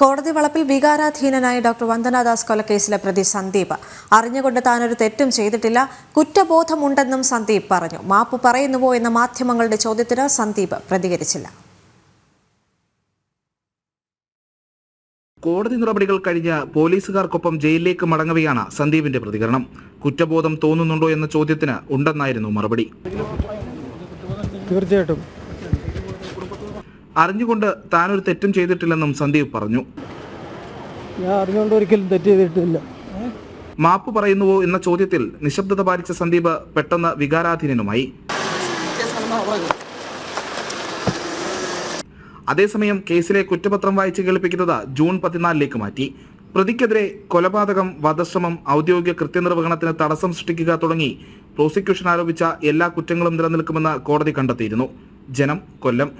കോടതി വളപ്പിൽ വികാരാധീനനായ ഡോക്ടർ വന്ദനാദാസ് കൊലക്കേസിലെ പ്രതി സന്ദീപ്. അറിഞ്ഞുകൊണ്ട് താനൊരു തെറ്റും ചെയ്തിട്ടില്ല കുറ്റബോധമുണ്ടെന്നും സന്ദീപ് പറഞ്ഞു. മാപ്പ് പറയുന്നുവോ എന്ന മാധ്യമങ്ങളുടെ ചോദ്യത്തിന് സന്ദീപ് പ്രതികരിച്ചില്ല. കോടതി നടപടികൾ കഴിഞ്ഞ് പോലീസുകാർക്കൊപ്പം ജയിലിലേക്ക് മടങ്ങവെയാണ് സന്ദീപിന്റെ പ്രതികരണം. കുറ്റബോധം തോന്നുന്നുണ്ടോ എന്ന ചോദ്യത്തിന് ഉണ്ടെന്നായിരുന്നു മറുപടി. തീർച്ചയായിട്ടും. അറിഞ്ഞുകൊണ്ട് താനൊരു തെറ്റും ചെയ്തിട്ടില്ലെന്നും സന്ദീപ് പറഞ്ഞു. ഞാൻ അറിഞ്ഞുകൊണ്ട് ഒരിക്കലും തെറ്റ് ചെയ്തിട്ടില്ല. മാപ്പ് പറയുന്നുവോ എന്ന ചോദ്യത്തിൽ നിശബ്ദത പാലിച്ച സന്ദീപ് പെട്ടെന്ന് വികാരാധീനനുമായി. അതേസമയം കേസിലെ കുറ്റപത്രം വായിച്ച് കേൾപ്പിക്കുന്നത് ജൂൺ പതിനാലിലേക്ക് മാറ്റി. പ്രതിക്കെതിരെ കൊലപാതകം വധശ്രമം ഔദ്യോഗിക കൃത്യനിർവഹണത്തിന് തടസ്സം സൃഷ്ടിക്കുക തുടങ്ങി പ്രോസിക്യൂഷൻ ആരോപിച്ച എല്ലാ കുറ്റങ്ങളും നിലനിൽക്കുമെന്ന് കോടതി കണ്ടെത്തിയിരുന്നു. ജനം കൊല്ലം.